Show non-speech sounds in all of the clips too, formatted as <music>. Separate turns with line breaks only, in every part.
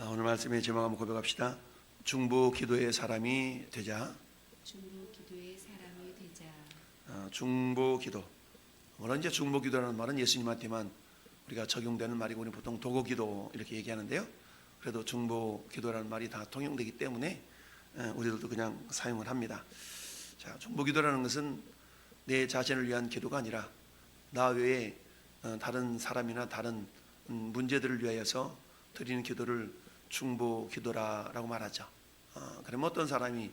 아, 오늘 말씀의 제목 한번 고백합시다. 중보 기도의 사람이 되자.
중보 기도의 사람이 되자
아, 중보 기도. 물론 이제 중보 기도라는 말은 예수님한테만 우리가 적용되는 말이고 우리 보통 도고 기도 이렇게 얘기하는데요. 그래도 중보 기도라는 말이 다 통용되기 때문에 에, 우리들도 그냥 사용을 합니다. 자, 중보 기도라는 것은 내 자신을 위한 기도가 아니라 나 외에 어, 다른 사람이나 다른 음, 문제들을 위하여서 드리는 기도를 중보 기도라라고 말하죠. 어, 그럼 어떤 사람이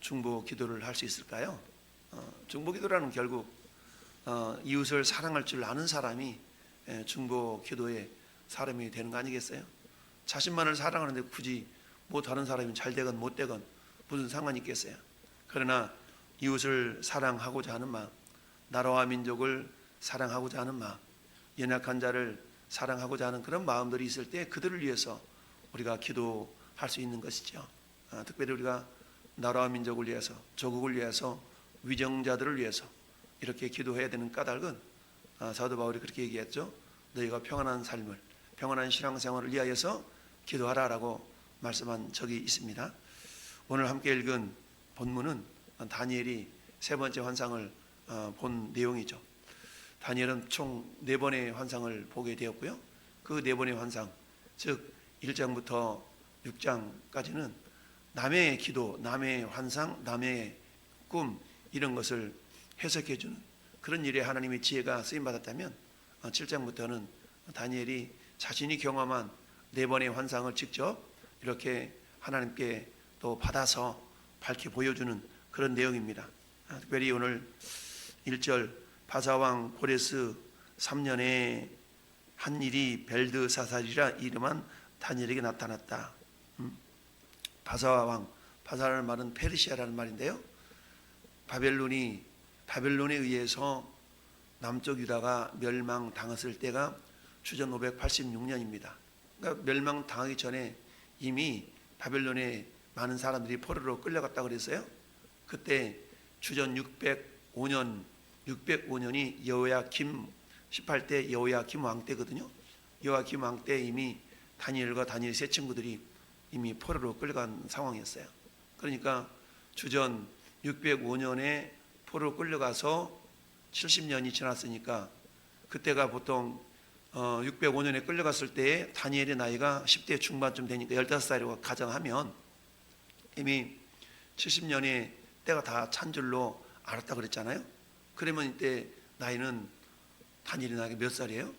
중보 기도를 할 수 있을까요? 어, 중보 기도라는 결국 어, 이웃을 사랑할 줄 아는 사람이 에, 중보 기도의 사람이 되는 거 아니겠어요? 자신만을 사랑하는데 굳이 뭐 다른 사람이 잘 되건 못 되건 무슨 상관이 있겠어요? 그러나 이웃을 사랑하고자 하는 마음, 나라와 민족을 사랑하고자 하는 마음, 연약한 자를 사랑하고자 하는 그런 마음들이 있을 때 그들을 위해서 우리가 기도할 수 있는 것이죠. 아, 특별히 우리가 나라와 민족을 위해서, 조국을 위해서, 위정자들을 위해서 이렇게 기도해야 되는 까닭은 아, 사도 바울이 그렇게 얘기했죠. 너희가 평안한 삶을, 평안한 신앙생활을 위하여서 기도하라라고 말씀한 적이 있습니다. 오늘 함께 읽은 본문은 다니엘이 세 번째 환상을 어, 본 내용이죠. 다니엘은 총 네 번의 환상을 보게 되었고요. 그 네 번의 환상, 즉 1장부터 6장까지는 남의 기도, 남의 환상, 남의 꿈 이런 것을 해석해 주는 그런 일에 하나님의 지혜가 쓰임 받았다면 7장부터는 다니엘이 자신이 경험한 네 번의 환상을 직접 이렇게 하나님께 또 받아서 밝히 보여주는 그런 내용입니다. 아, 특별히 오늘 1절 바사왕 고레스 3년에 한 일이 벨드사살이라 이름한 다니엘에게 나타났다. 음? 바사왕 바사라는 말은 페르시아라는 말인데요. 바벨론이 바벨론에 의해서 남쪽 유다가 멸망당했을 때가 주전 586년입니다. 그러니까 멸망당하기 전에 이미 바벨론에 많은 사람들이 포로로 끌려갔다 그랬어요. 그때 주전 605년 605년이 여호야김 18대 여호야김 왕 때거든요. 여호야김 왕 때 이미 다니엘과 다니엘 세 친구들이 이미 포로로 끌려간 상황이었어요. 그러니까 주전 605년에 포로로 끌려가서 70년이 지났으니까 그때가 보통 어, 605년에 끌려갔을 때 다니엘의 나이가 10대 중반쯤 되니까 15살이라고 가정하면 이미 70년의 때가 다 찬 줄로 알았다 그랬잖아요. 그러면 이때 나이는 다니엘의 나이가 몇 살이에요?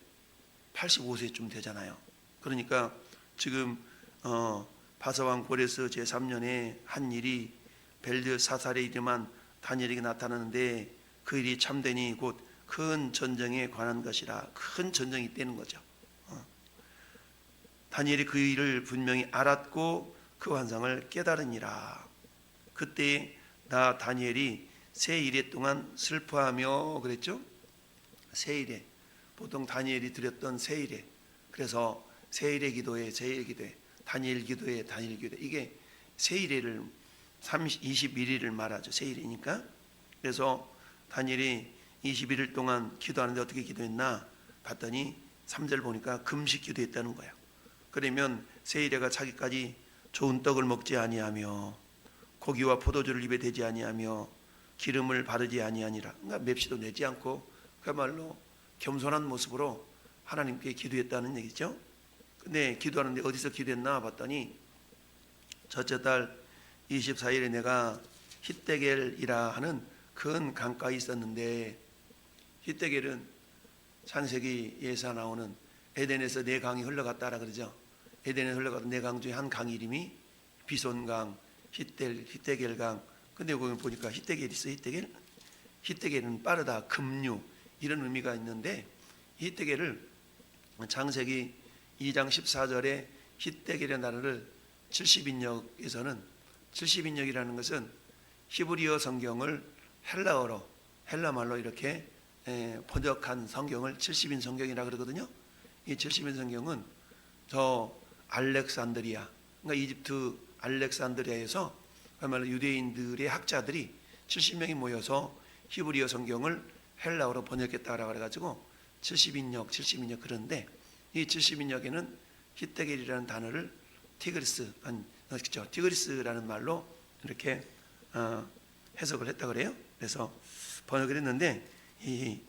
85세쯤 되잖아요. 그러니까 지금 어, 바사왕 고레스 제3년에 한 일이 벨드 사살에 이름한 다니엘에게 나타나는데 그 일이 참되니 곧 큰 전쟁에 관한 것이라 큰 전쟁이 있다는 거죠. 어. 다니엘이 그 일을 분명히 알았고 그 환상을 깨달으니라. 그때 나 다니엘이 세 일에 동안 슬퍼하며 그랬죠. 세 일에 보통 다니엘이 드렸던 세 일에 그래서 세 일의 기도에 세 일의 기도에 다니엘 기도에 다니엘 기도에 이게 세 일회를 30, 21일을 말하죠. 세 일이니까 그래서 다니엘이 21일 동안 기도하는데 어떻게 기도했나 봤더니 3절 보니까 금식 기도했다는 거예요. 그러면 세일회가 자기까지 좋은 떡을 먹지 아니하며 고기와 포도주를 입에 대지 아니하며 기름을 바르지 아니하니라. 그러니까 맵시도 내지 않고 그야말로 겸손한 모습으로 하나님께 기도했다는 얘기죠. 근데 기도하는데 어디서 기도했나 봤더니 첫째 달 24일에 내가 히데겔이라 하는 큰 강가에 있었는데 히데겔은 창세기에서 나오는 에덴에서 네 강이 흘러갔다라 그러죠. 에덴에 흘러갔던 네 강 중에 한 강 이름이 비손강, 히델, 히데겔강. 근데 거기 보니까 히데겔 있어 히데겔. 히데겔은 빠르다, 급류 이런 의미가 있는데 히데겔을 창세기 2장 14절에 히데겔의 나라를 70인역에서는 70인역이라는 것은 히브리어 성경을 헬라어로 헬라 말로 이렇게 에, 번역한 성경을 70인 성경이라 그러거든요. 이 70인 성경은 저 알렉산드리아, 그러니까 이집트 알렉산드리아에서 그야말로 유대인들의 학자들이 70명이 모여서 히브리어 성경을 헬라어로 번역했다라고 그래가지고 70인역, 70인역 그런데 이 70인역에는 히데겔이라는 단어를 티그리스 한 그죠 티그리스라는 말로 이렇게 어, 해석을 했다 그래요. 그래서 번역을 했는데 이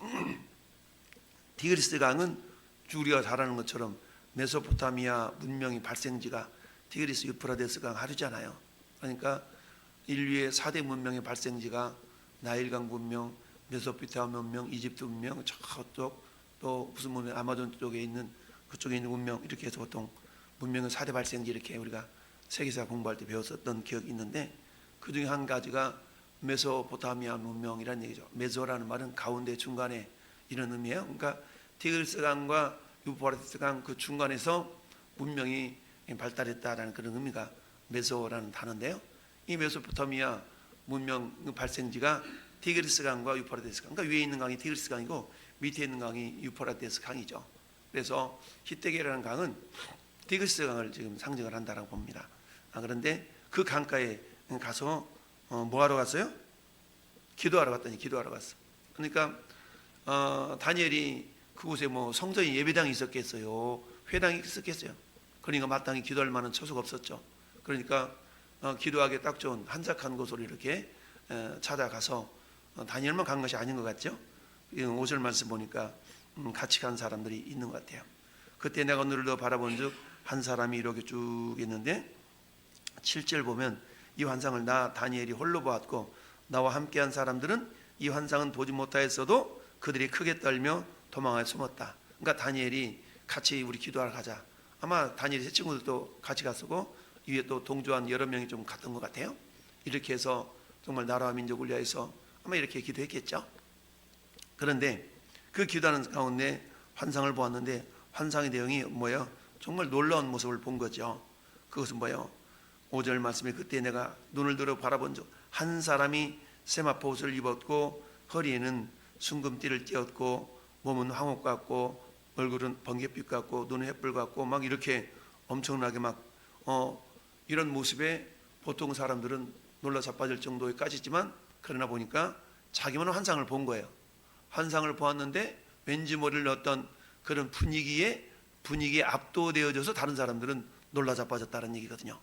<clears throat> 티그리스 강은 우리가 잘 아는 것처럼 메소포타미아 문명의 발생지가 티그리스 유프라데스 강 하류잖아요. 그러니까 인류의 4대 문명의 발생지가 나일강 문명, 메소포타미아 문명, 이집트 문명, 저쪽 또 무슨 문명 아마존 쪽에 있는 그쪽에 있는 문명 이렇게 해서 보통 문명의 4대 발생지 이렇게 우리가 세계사 공부할 때 배웠었던 기억이 있는데 그 중에 한 가지가 메소포타미아 문명이라는 얘기죠. 메소라는 말은 가운데 중간에 이런 의미예요. 그러니까 티그리스 강과 유프라데스 강 그 중간에서 문명이 발달했다라는 그런 의미가 메소라는 단어인데요. 이 메소포타미아 문명 그 발생지가 티그리스 강과 유프라데스 강. 그러니까 위에 있는 강이 티그리스 강이고 밑에 있는 강이 유프라데스 강이죠. 그래서 히데게라는 강은 티그리스 강을 지금 상징을 한다라고 봅니다. 아, 그런데 그 강가에 가서 어, 뭐 하러 갔어요? 기도하러 갔더니 기도하러 갔어. 그러니까 어, 다니엘이 그곳에 뭐 성전이 예배당이 있었겠어요. 회당이 있었겠어요. 그러니까 마땅히 기도할 만한 처소가 없었죠. 그러니까 어, 기도하기 딱 좋은 한적한 곳으로 이렇게 에, 찾아가서 어, 다니엘만 간 것이 아닌 것 같죠. 5절 말씀 보니까 음, 같이 간 사람들이 있는 것 같아요. 그때 내가 오늘도 바라본 즉 한 사람이 이렇게 쭉 있는데 7절 보면 이 환상을 나 다니엘이 홀로 보았고 나와 함께한 사람들은 이 환상은 보지 못하였어도 그들이 크게 떨며 도망하여 숨었다. 그러니까 다니엘이 같이 우리 기도하러 가자. 아마 다니엘이 세 친구들도 같이 갔었고 위에 또 동조한 여러 명이 좀 갔던 것 같아요. 이렇게 해서 정말 나라와 민족을 위해서 아마 이렇게 기도했겠죠. 그런데 그 기도하는 가운데 환상을 보았는데 환상의 내용이 뭐예요? 정말 놀라운 모습을 본 거죠. 그것은 뭐예요? 5절 말씀에 그때 내가 눈을 들어 바라본 적 한 사람이 세마포 옷을 입었고 허리에는 순금띠를 띄었고 몸은 황옥 같고 얼굴은 번개빛 같고 눈은 햇불 같고 막 이렇게 엄청나게 막 어, 이런 모습에 보통 사람들은 놀라 자빠질 정도까지지만 그러나 보니까 자기만 환상을 본 거예요. 환상을 보았는데 왠지 모를 어떤 그런 분위기에 분위기에 압도되어져서 다른 사람들은 놀라 자빠졌다는 얘기거든요.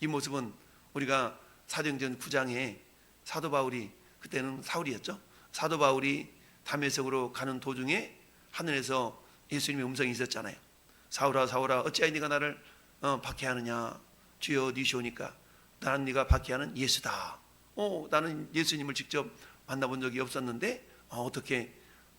이 모습은 우리가 사도행전 9장에 사도 바울이 그때는 사울이었죠. 사도 바울이 담에색으로 가는 도중에 하늘에서 예수님의 음성이 있었잖아요. 사울아 사울아 어찌하여 네가 나를 어, 박해하느냐 주여 니시오니까 나는 네가 박해하는 예수다. 어 나는 예수님을 직접 만나본 적이 없었는데 어, 어떻게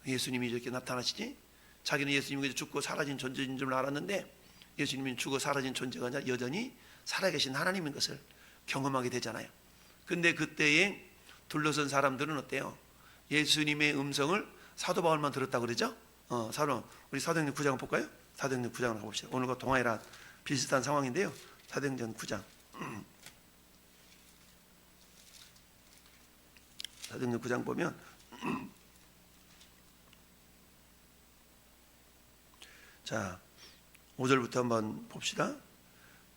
예수님이 이렇게 나타나시지? 자기는 예수님이 죽고 사라진 존재인 줄 알았는데 예수님이 죽어 사라진 존재가 아니라 여전히 살아계신 하나님인 것을 경험하게 되잖아요. 근데 그때에 둘러선 사람들은 어때요? 예수님의 음성을 사도 바울만 들었다 그러죠? 어, 사도 우리 사도행전 9장 볼까요? 사도행전 9장을 가봅시다. 오늘과 동아이랑 비슷한 상황인데요. 사도행전 9장. <clears throat> 사도행전 9장 보면 <clears throat> 자, 5절부터 한번 봅시다.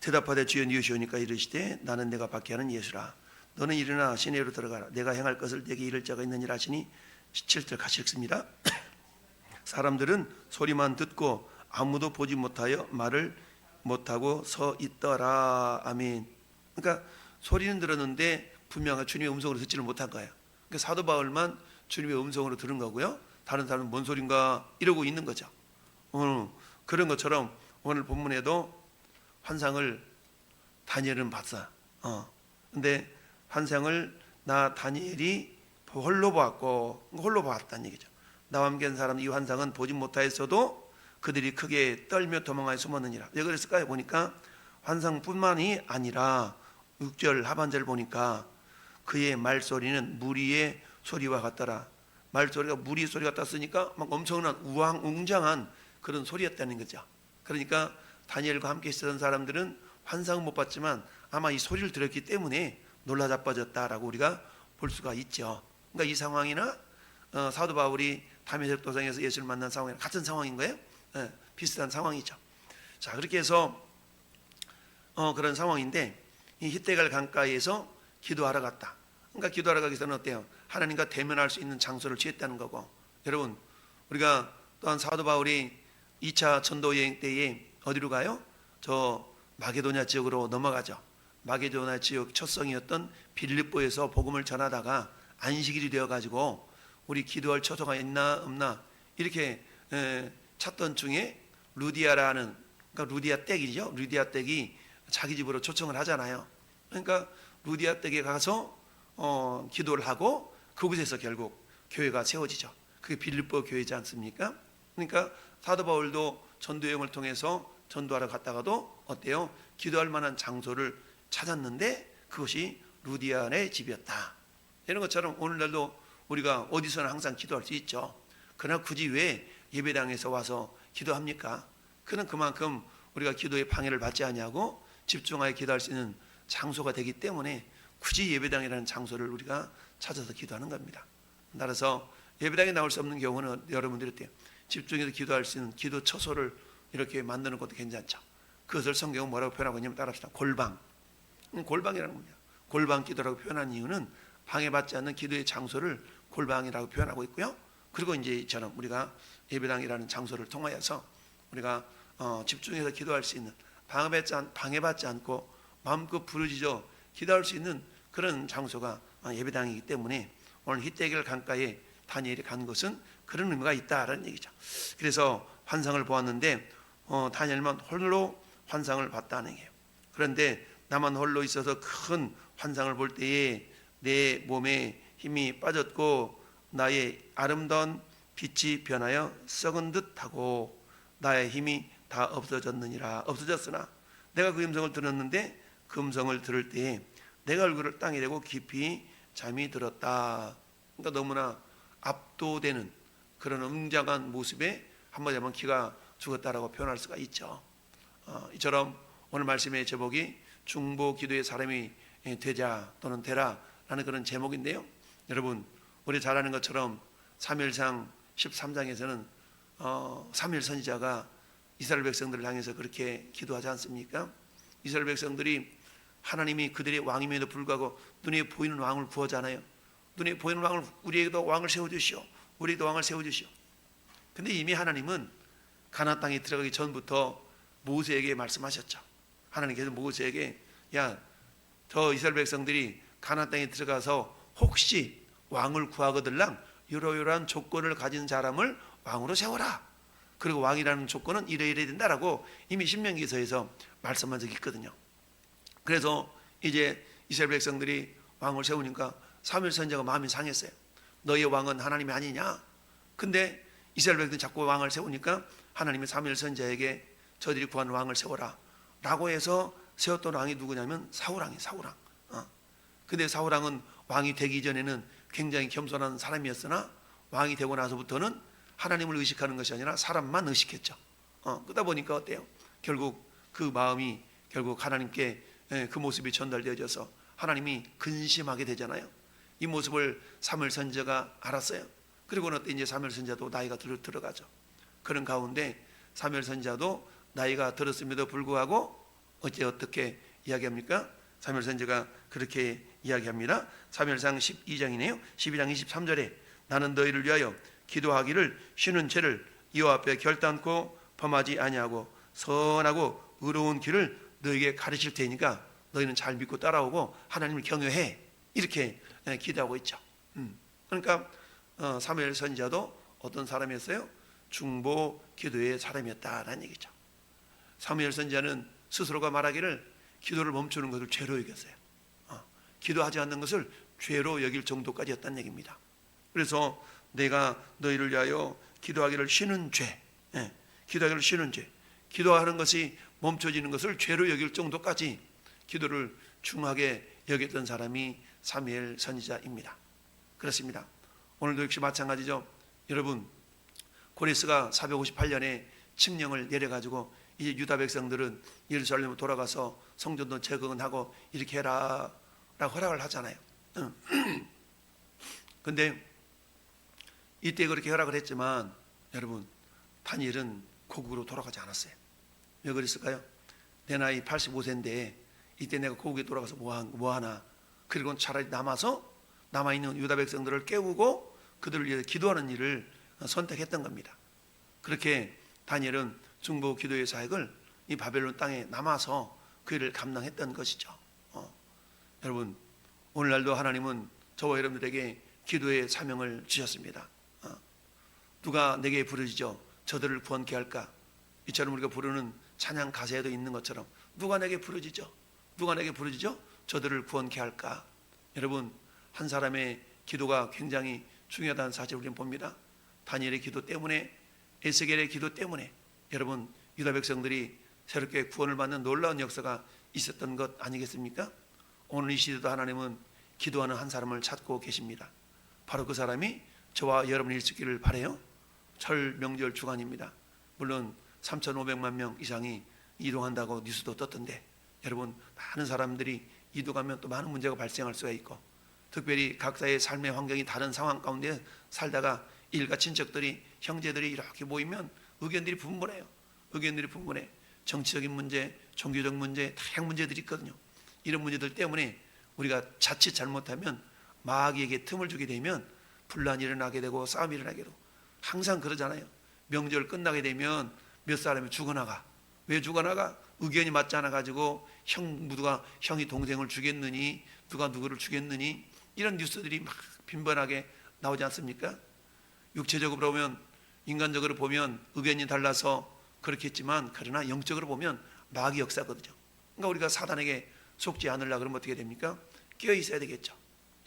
대답하되 주여 니으시오니까 이르시되 나는 내가 박해하는 예수라. 너는 일어나 시내로 들어가라. 내가 행할 것을 내게 이를 자가 있느니라 하시니 17절 같이 읽습니다. 사람들은 소리만 듣고 아무도 보지 못하여 말을 못하고 서 있더라. 아멘. 그러니까 소리는 들었는데 분명한 주님의 음성으로 듣지를 못한 거예요. 그러니까 사도 바울만 주님의 음성으로 들은 거고요. 다른 사람은 뭔 소린가 이러고 있는 거죠. 오늘 그런 것처럼 오늘 본문에도 환상을 다니엘은 봤어. 어. 근데 환상을 나 다니엘이 홀로 보았고 홀로 보았다는 얘기죠. 나와 함께 한 사람 이 환상은 보지 못하였어도 그들이 크게 떨며 도망하여 숨었느니라. 왜 그랬을까요? 보니까 환상뿐만이 아니라 6절 하반절 보니까 그의 말소리는 무리의 소리와 같더라. 말소리가 무리 소리 같다 쓰니까 막 엄청난 우왕 웅장한 그런 소리였다는 거죠. 그러니까 다니엘과 함께 있었던 사람들은 환상은 못 봤지만 아마 이 소리를 들었기 때문에 놀라 자빠졌다라고 우리가 볼 수가 있죠. 그러니까 이 상황이나 어, 사도 바울이 담에색 도상에서 예수를 만난 상황이랑 같은 상황인 거예요. 예, 비슷한 상황이죠. 자 그렇게 해서 어, 그런 상황인데 이 히데갈 강가에서 기도하러 갔다. 그러니까 기도하러 가기 전에 어때요? 하나님과 대면할 수 있는 장소를 취했다는 거고 여러분 우리가 또한 사도 바울이 2차 전도 여행 때에 어디로 가요? 저 마게도냐 지역으로 넘어가죠. 마게도냐 지역 첫성이었던 빌립보에서 복음을 전하다가 안식일이 되어 가지고 우리 기도할 처소가 있나 없나 이렇게 에, 찾던 중에 루디아라는 그러니까 루디아 댁이죠. 루디아 댁이 자기 집으로 초청을 하잖아요. 그러니까 루디아 댁에 가서 어, 기도를 하고 그곳에서 결국 교회가 세워지죠. 그게 빌립보 교회지 않습니까? 그러니까 사도 바울도 전도 여행을 통해서 전도하러 갔다가도 어때요? 기도할 만한 장소를 찾았는데 그것이 루디안의 집이었다. 이런 것처럼 오늘날도 우리가 어디서나 항상 기도할 수 있죠. 그러나 굳이 왜 예배당에서 와서 기도합니까? 그는 그만큼 우리가 기도에 방해를 받지 아니하고 집중하여 기도할 수 있는 장소가 되기 때문에 굳이 예배당이라는 장소를 우리가 찾아서 기도하는 겁니다. 따라서 예배당에 나올 수 없는 경우는 여러분들이 어때요? 집중해서 기도할 수 있는 기도 처소를 이렇게 만드는 것도 괜찮죠. 그것을 성경은 뭐라고 표현하고 있냐면 따라합시다. 골방. 음, 골방이라는 겁니다. 골방 기도라고 표현한 이유는 방해받지 않는 기도의 장소를 골방이라고 표현하고 있고요. 그리고 이제 이처럼 우리가 예배당이라는 장소를 통하여서 우리가 어, 집중해서 기도할 수 있는 방해받지, 않, 방해받지 않고 마음껏 부르짖어 기도할 수 있는 그런 장소가 어, 예배당이기 때문에 오늘 히데겔 강가에 다니엘이 간 것은 그런 의미가 있다라는 얘기죠. 그래서 환상을 보았는데 어, 다니엘만 홀로 환상을 봤다는 얘기예요. 그런데 나만 홀로 있어서 큰 환상을 볼 때에 내 몸에 힘이 빠졌고 나의 아름다운 빛이 변하여 썩은 듯하고 나의 힘이 다 없어졌느니라 없어졌으나 내가 그 음성을 들었는데 그 음성을 들을 때에 내가 얼굴을 땅에 대고 깊이 잠이 들었다. 그러니까 너무나 압도되는 그런 웅장한 모습에 한마디 하면 기가 죽었다라고 표현할 수가 있죠. 어, 이처럼 오늘 말씀의 제목이 중보 기도의 사람이 되자 또는 되라라는 그런 제목인데요. 여러분 우리 잘 아는 것처럼 사무엘상 13장에서는 어, 사무엘 선지자가 이스라엘 백성들을 향해서 그렇게 기도하지 않습니까? 이스라엘 백성들이 하나님이 그들의 왕임에도 불구하고 눈에 보이는 왕을 구하잖아요. 눈에 보이는 왕을 우리에게도 왕을 세워 주시오. 우리 도 왕을 세워 주시오. 근데 이미 하나님은 가나안 땅에 들어가기 전부터 모세에게 말씀하셨죠. 하나님께서 모세에게 야, 저 이스라엘 백성들이 가나안 땅에 들어가서 혹시 왕을 구하거들랑 이러이러한 조건을 가진 사람을 왕으로 세워라. 그리고 왕이라는 조건은 이래이래 된다라고 이미 신명기서에서 말씀한 적이 있거든요. 그래서 이제 이스라엘 백성들이 왕을 세우니까 사무엘 선지자가 마음이 상했어요. 너의 왕은 하나님이 아니냐? 근데 이스라엘 백성들이 자꾸 왕을 세우니까 하나님이 사무엘 선지자에게 저들이 구하는 왕을 세워라. 라고 해서 세웠던 왕이 누구냐면 사울왕이 사울왕. 어. 근데 사울왕은 왕이 되기 전에는 굉장히 겸손한 사람이었으나 왕이 되고 나서부터는 하나님을 의식하는 것이 아니라 사람만 의식했죠. 어, 그러다 보니까 어때요? 결국 그 마음이 결국 하나님께 예, 그 모습이 전달되어져서 하나님이 근심하게 되잖아요. 이 모습을 사무엘 선지자가 알았어요. 그리고는 어때 이제 사무엘 선지자도 나이가 들어 들어가죠. 그런 가운데 사무엘 선지자도 나이가 들었음에도 불구하고 어째 어떻게 이야기합니까? 사무엘 선지자가 그렇게 이야기합니다. 사무엘상 12장이네요. 12장 23절에 나는 너희를 위하여 기도하기를 쉬는 죄를 이와 앞에 결단코 범하지 아니하고 선하고 의로운 길을 너에게 가르칠 테니까 너희는 잘 믿고 따라오고 하나님을 경외해 이렇게 예, 기도하고 있죠. 음. 그러니까 어, 사무엘 선지자도 어떤 사람이었어요? 중보 기도의 사람이었다라는 얘기죠. 사무엘 선지자는 스스로가 말하기를 기도를 멈추는 것을 죄로 여겼어요. 어, 기도하지 않는 것을 죄로 여길 정도까지였다는 얘기입니다. 그래서 내가 너희를 위하여 기도하기를 쉬는 죄, 예, 기도하기를 쉬는 죄, 기도하는 것이 멈춰지는 것을 죄로 여길 정도까지 기도를 중하게 여겼던 사람이 사무엘 선지자입니다. 그렇습니다. 오늘도 역시 마찬가지죠. 여러분 고레스가 458년에 칙령을 내려가지고 이제 유다 백성들은 예루살렘으로 돌아가서 성전도 재건하고 이렇게 해라 라고 허락을 하잖아요. <clears throat> 근데 이때 그렇게 허락을 했지만 여러분 다니엘은 고국으로 돌아가지 않았어요. 왜 그랬을까요? 내 나이 85세인데 이때 내가 고국에 돌아가서 뭐, 뭐 하나 그리고 차라리 남아서 남아 있는 유다 백성들을 깨우고 그들을 위해 기도하는 일을 선택했던 겁니다. 그렇게 다니엘은 중보 기도의 사역을 이 바벨론 땅에 남아서 그 일을 감당했던 것이죠. 어. 여러분 오늘날도 하나님은 저와 여러분들에게 기도의 사명을 주셨습니다. 어. 누가 내게 부르짖어 저들을 구원케 할까? 이처럼 우리가 부르는 찬양 가사에도 있는 것처럼 누가 내게 부르짖어 누가 내게 부르짖어 저들을 구원케 할까? 여러분 한 사람의 기도가 굉장히 중요하다는 사실을 우리는 봅니다. 다니엘의 기도 때문에 에스겔의 기도 때문에 여러분 유다 백성들이 새롭게 구원을 받는 놀라운 역사가 있었던 것 아니겠습니까? 오늘 이 시대도 하나님은 기도하는 한 사람을 찾고 계십니다. 바로 그 사람이 저와 여러분이 있기를 바래요. 설 명절 주간입니다. 물론 3,500만 명 이상이 이동한다고 뉴스도 떴던데 여러분 많은 사람들이 이동하면 또 많은 문제가 발생할 수가 있고 특별히 각자의 삶의 환경이 다른 상황 가운데 살다가 일가 친척들이 형제들이 이렇게 모이면 의견들이 분분해요. 의견들이 분분해. 정치적인 문제, 종교적 문제, 다양한 문제들이 있거든요. 이런 문제들 때문에 우리가 자칫 잘못하면 마귀에게 틈을 주게 되면 분란이 일어나게 되고 싸움이 일어나게 되고 항상 그러잖아요. 명절 끝나게 되면 몇 사람이 죽어나가. 왜 죽어나가? 의견이 맞지 않아 가지고 형 누가 형이 동생을 죽였느니 누가 누구를 죽였느니 이런 뉴스들이 막 빈번하게 나오지 않습니까? 육체적으로 보면 인간적으로 보면 의견이 달라서 그렇겠지만 그러나 영적으로 보면 마귀 역사거든요. 그러니까 우리가 사단에게 속지 않으려 그러면 어떻게 됩니까? 깨어 있어야 되겠죠.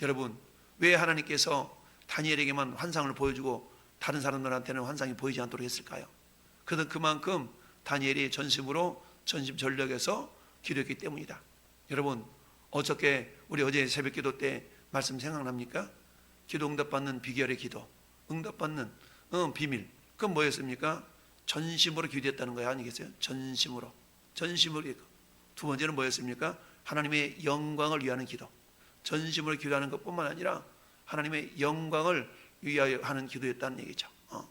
여러분 왜 하나님께서 다니엘에게만 환상을 보여주고 다른 사람들한테는 환상이 보이지 않도록 했을까요? 그는 그만큼 다니엘이 전심으로 전심 전력에서 기도했기 때문이다. 여러분 어저께 우리 어제 새벽기도 때 말씀 생각납니까? 기도 응답받는 비결의 기도, 응답받는 어, 비밀. 그건 뭐였습니까? 전심으로 기도했다는 거야 아니겠어요? 전심으로, 전심으로. 두 번째는 뭐였습니까? 하나님의 영광을 위하는 기도. 전심으로 기도하는 것뿐만 아니라 하나님의 영광을 위하여 하는 기도였다는 얘기죠. 어.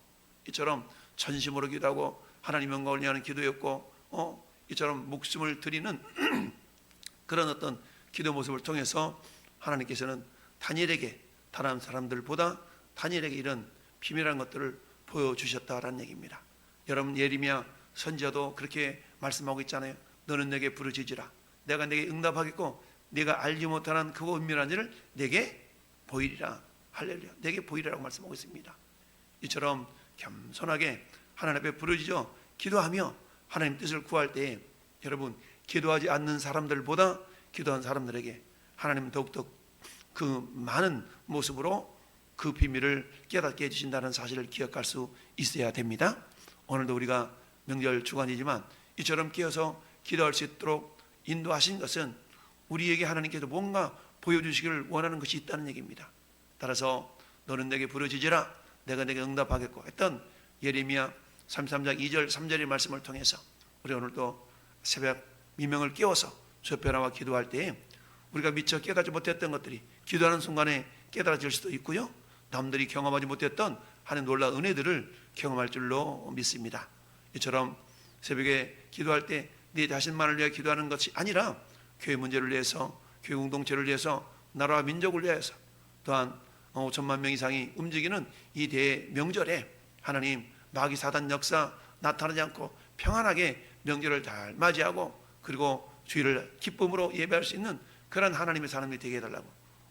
이처럼 전심으로 기도하고 하나님 영광을 위하는 기도였고, 어, 이처럼 목숨을 드리는 <clears throat> 그런 어떤 기도 모습을 통해서 하나님께서는 다니엘에게 다른 사람들보다 다니엘에게 이런 비밀한 것들을 보여주셨다라는 얘기입니다. 여러분 예리미야 선지자도 그렇게 말씀하고 있잖아요. 너는 내게 부르짖으라. 내가 내게 응답하겠고 내가 알지 못하는 그 은밀한 일을 내게 보이리라. 할렐루야. 내게 보이리라고 말씀하고 있습니다. 이처럼 겸손하게 하나님 앞에 부르짖어 기도하며 하나님 뜻을 구할 때 여러분 기도하지 않는 사람들보다 기도한 사람들에게 하나님 더욱더 그 많은 모습으로 그 비밀을 깨닫게 해주신다는 사실을 기억할 수 있어야 됩니다. 오늘도 우리가 명절 주간이지만 이처럼 깨어서 기도할 수 있도록 인도하신 것은 우리에게 하나님께서 뭔가 보여주시기를 원하는 것이 있다는 얘기입니다. 따라서 너는 내게 부르짖으라 내가 내게 응답하겠고 했던 예레미야 33장 2절 3절의 말씀을 통해서 우리 오늘도 새벽 미명을 깨워서 조편화와 기도할 때 우리가 미처 깨닫지 못했던 것들이 기도하는 순간에 깨달아질 수도 있고요. 남들이 경험하지 못했던 하나님 놀라운 은혜들을 경험할 줄로 믿습니다. 이처럼 새벽에 기도할 때 네 자신만을 위해 기도하는 것이 아니라 교회 문제를 위해서 교회 공동체를 위해서 나라와 민족을 위해서 또한 5천만 명 이상이 움직이는 이 대명절에 하나님 마귀 사단 역사 나타나지 않고 평안하게 명절을 잘 맞이하고 그리고 주일을 기쁨으로 예배할 수 있는 그런 하나님의 사람이 되게 해달라고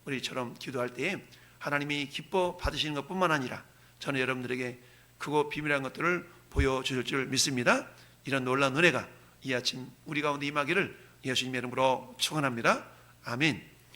우리처럼 기도할 때에 하나님이 기뻐 받으시는 것뿐만 아니라 저는 여러분들에게 그거 비밀한 것들을 보여주실 줄 믿습니다. 이런 놀라운 은혜가 이 아침 우리 가운데 임하기를 예수님의 이름으로 축원합니다. 아멘.